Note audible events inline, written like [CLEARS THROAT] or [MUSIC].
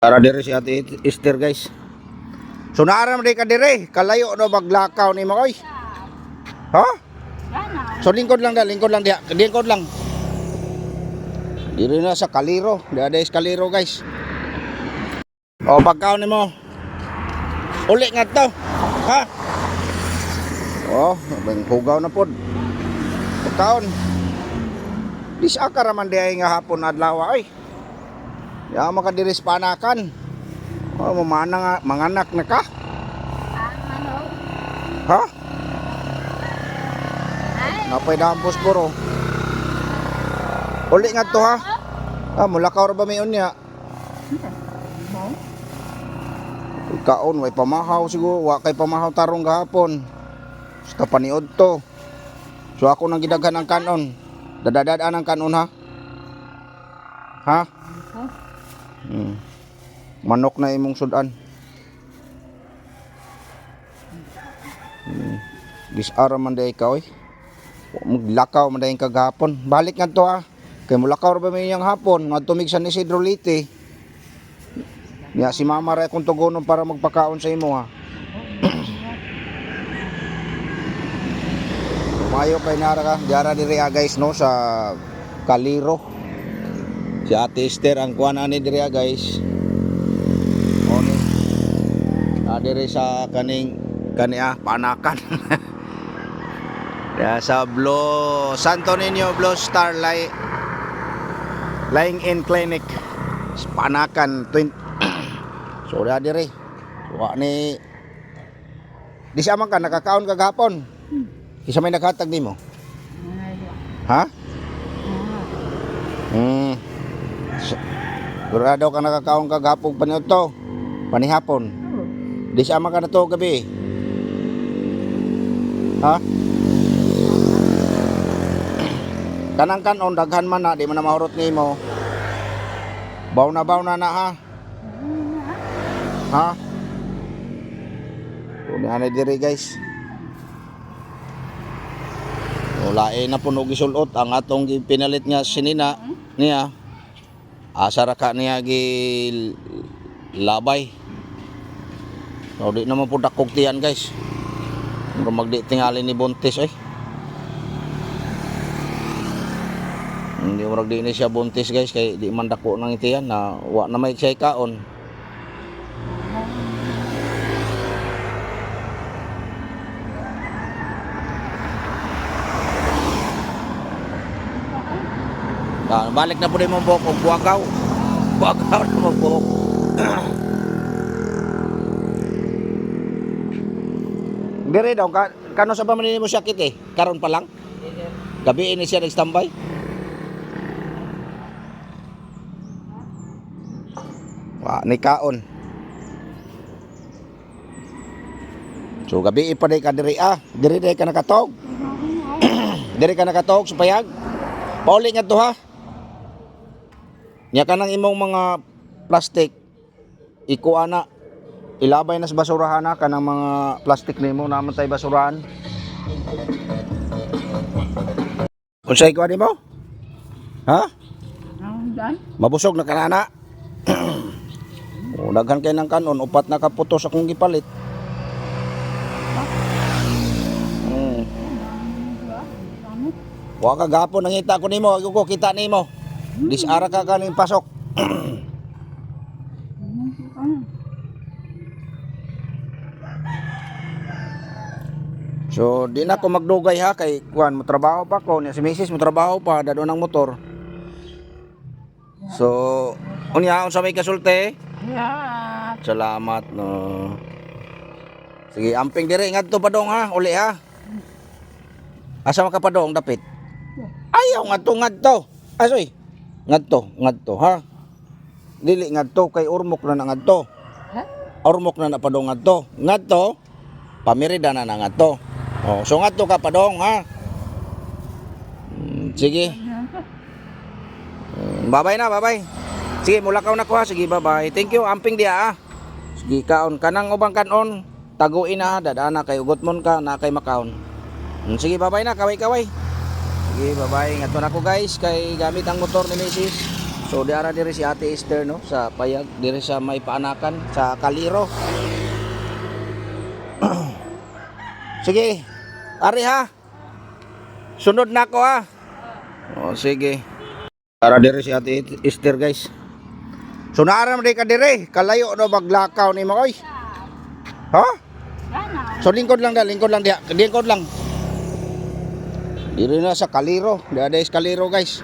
Para dire si Ate Esther guys. So naara man ka dire, kalayo no maglakaw ni mo oy. Ha? So lingkod lang da, lingkod lang diha, lingkod lang. Dire na sa Kaliro, diha is Kaliro guys. O pagkaon nimo. Uli nga to. Ha? Oh, bang hugaw na pod. Pagkaon. Dis aka raman di ay nga hapon adlaw ay. Ya makadiris panakan. Oh, mamana nga manganak na ka. Ha? Ay. Napay na ang posporo. Uli nga to ha. Ah, mula ka ba may unya? Mo? Kaon, way pamahaw siguro. Wa kay pamahaw tarong gahapon. Basta paniod to. So ako nang gidaghan ang kanon. Dadadaan ang kanon ha. Ha? Ha? Hmm. Manok na imong sudan. Hmm. Disara man day ka oy. Wa mo lakaw man day kagahapon. Balik nga to ha. Kay mulakaw ra ba may yang hapon, matumig sa ni Isidro Liti. Niya si Mama ra akong tugonon para magpakaon sa imo [COUGHS] ha. Mayo kay nara ka, diara diri ah, guys no sa Kaliro. Si Ate Esther ang kuan ani diri ah, guys. Oni. Na diri sa kaning kaniya panakan. [LAUGHS] Ya sa Blo Santo Niño Blue Starlight Lying in Clinic. Sa Panakan 20 So da diri. Wa ni Di man ka nakakaon kagahapon. Isa may naghatag nimo. Ha? Ah. Hmm. S- Sigurado ka nakakaon ka gapong paniod to. Panihapon. Di siya man ka na to gabi. Ha? Kanang kanon daghan man na di man na mahurot nimo. Baw na baw na na ha. Ha? Kung ano diri guys. Wala eh na puno gisulot ang atong pinalit nga sinina niya. Asa ra ka niya gi labay. So di naman po dakog tiyan guys. Mura magdi tingali ni buntis eh. Hindi mo di ni siya buntis guys kay di man dako nang itiyan na wa na may siya kaon. Ah, balik na po din mong buhok, buwagaw. Buwagaw na mong buhok. Dire daw, ka, kano sa pamanin mo sakit eh? Karon pa lang? Gabi ini siya nag-standby? Wa, ni kaon. So gabi pa day ka diri ah, diri day ka nakatog. [COUGHS] diri ka nakatog sa payag. Pauli nga to ha. Nya ka ng imong mga plastic ikuha na ilabay na sa basurahan na kanang mga plastic nimo naman tay basurahan. Unsay ko mo? Ha? Mabusog na kanana. [CLEARS THROAT] o daghan kay ng kanon upat na kaputos akong gipalit. Hmm. Wa ka gapon nangita ko nimo, ako ko kita nimo. Disara ka kaning pasok. [CLEARS THROAT] So, di na ako magdugay ha kay kuan mo trabaho pa ko, niya si Mrs. mo trabaho pa dado ng motor. So, unya sa may kasulte. Salamat no. Sige, amping dire ngadto pa dong ha, uli ha. Asa man ka pa dong dapit? Ayaw ngadto ngadto. Asoy. Ngadto, ngadto ha. Dili ngadto kay urmok na na ngadto. Ha? Urmok na na ngadto. Ngadto, pamirida na na ngadto. Oh, so ngadto ka pa dong ha. Mm, sige. Mm, Babay na, babay. Sige, mulakaw na ko ha. Sige, babay. Thank you, amping dia ah. Sige, kaon. Kanang ubang kanon. Taguin na ha. Dadana kay ugot mon ka na kay makaon. Mm, Sige, babay na. Kaway-kaway. Sige, babay. Ngato na ko guys. Kay gamit ang motor ni Mrs. So di ara diri si Ate Esther no sa payag diri sa may paanakan sa Kaliro. [CLEARS THROAT] sige. Ari ha. Sunod na ako ha. O sige. Ara diri si Ate Esther guys. So naara man ka diri, kalayo no maglakaw ni mo oy. Ha? So lingkod lang da, lingkod lang dia, lingkod lang. Diri na sa Kaliro, di ada is Kaliro guys.